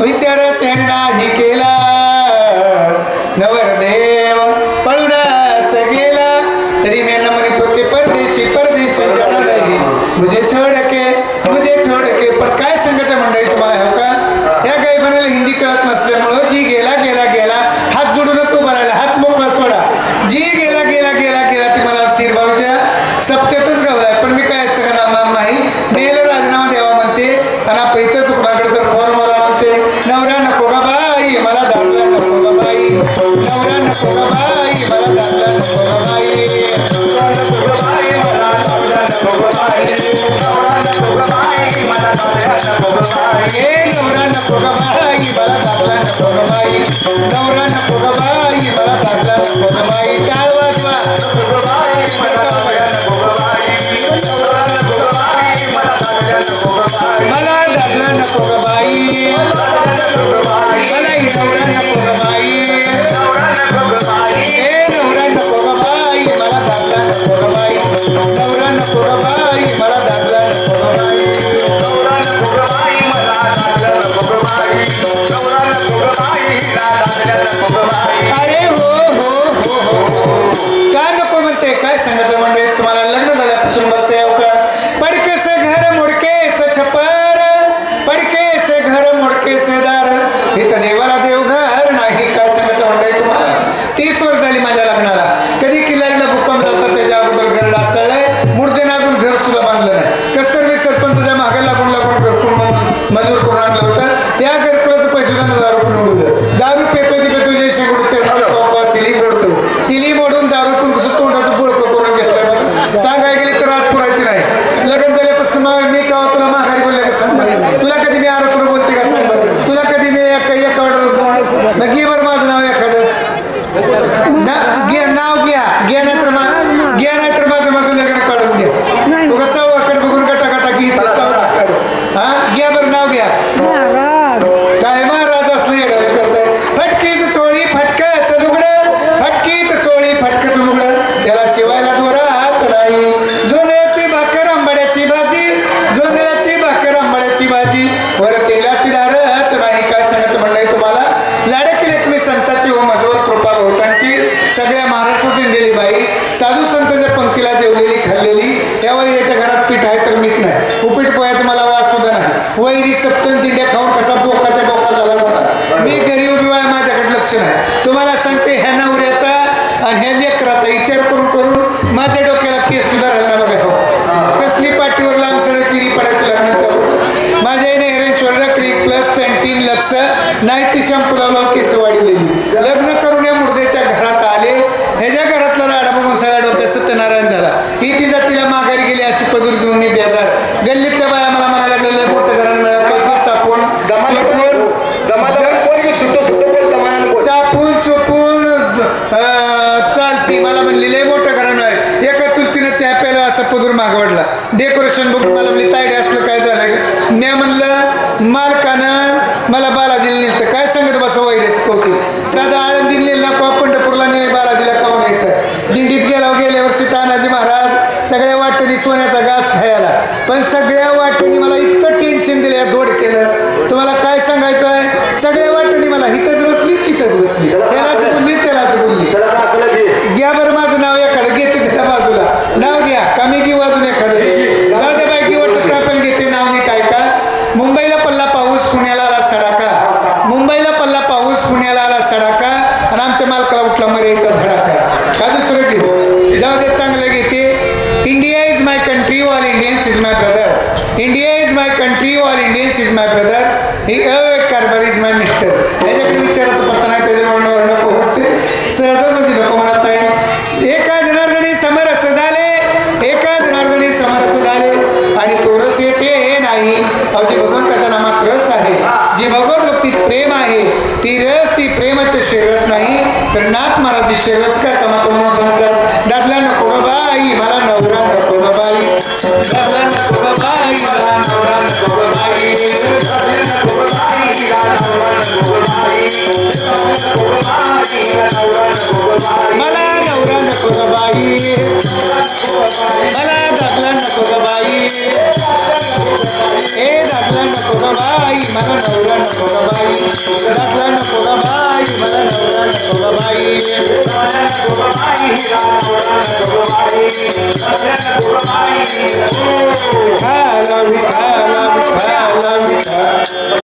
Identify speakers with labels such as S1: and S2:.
S1: विचार नाही केला. नवरदेव पळूनच गेला. तरी मी यांना म्हणत होते परदेशी परदेशी जाणार नाही मुझे छोड के मुझे छोड के पण काय सांगायचं मंडळी तुम्हाला हो का? या गायबानाला हिंदी कळत नसल्यामुळं जी गेला गेला गेला हात जोडूनच उभा राहिला हात मोकळा सोडा. जी गेला गेला गेला गेला ती मला सिरबावच्या सप्तेतच गावला का बाई मला दाखला नको का बाई नवरा नको का बाई मला दाखला नको का मला दाखला नको बाई. त्या घरकुलाचं पैसे दारू पण उडवलं दारू पेतो ती पेतो जे शेगुडचं चिली मोडतो. चिली मोडून दारू पण कसं तोंडाचं बुळकं करून घेतलं सांगाय गेली तर रात पुरायची नाही. लग्न झाल्यापासून मी का तुला माघारी बोलले का सांग. तुला कधी मी आरो वैरी सप्तन दिंड्या खाऊन कसा बोकाचा बोका झाला म्हणा. मी घरी उभी आहे माझ्याकडे लक्ष नाही. तुम्हाला सांगते ह्या नवऱ्याचा आणि ह्या लेकराचा विचार करून करून माझ्या डोक्याला केस सुद्धा राहिला बघा. हो कसली पाठीवर लांब सरळ किरी पडायचं लग्नाचं. माझ्या आईने हेरेश्वरला क्लिक प्लस पॅन्टीन लक्ष नाही ती शॅम्पू लावला केस वाढलेली लग्न करून या मुर्देच्या घरात आले. ह्याच्या घरातला राडा बघून सगळ्या डोक्यात सत्यनारायण झाला. ही ती जातीला माघारी गेली अशी पदूर घेऊन मी बेजार. गल्लीतल्या बाया मला बालाजीला नेलं काय सांगत बसा वैरेच कौतुक? साधा आळंदीला नेलं ना का पंढरपूरला ने बालाजीला खाऊन यायचं? दिंडीत गेला गेल्या वर्षी तानाजी महाराज सगळ्या वाटेने सोन्याचा घास खायला. पण सगळ्या वाटेनी मला इतकं टेन्शन दिलं या दोड केलं दिवाळीचा धडाका का दुसरं घेऊ जाऊ दे चांगलं घेते India is my country all Indians is my brothers India is my country all Indians is my brothers ही अ कारभार इज माय मिस्टर रस आहे. जी भगवत भक्तीत प्रेम आहे ती रस ती प्रेमाच्या शरीरात नाही. तर नाथ महाराज शरीरच काय कमातो म्हणून सांगतात? दादला नको ग बाई मला नवरा नको ग बाई. दादला नको बाई मला नवरा नको ग बाई. दादला नको ग बाई मला नवरा नको बाई. मला పొగబాయి మన నౌరణ పొగబాయి రత్న పొగబాయి మన నౌరణ పొగబాయి కాలం కాలం కాలం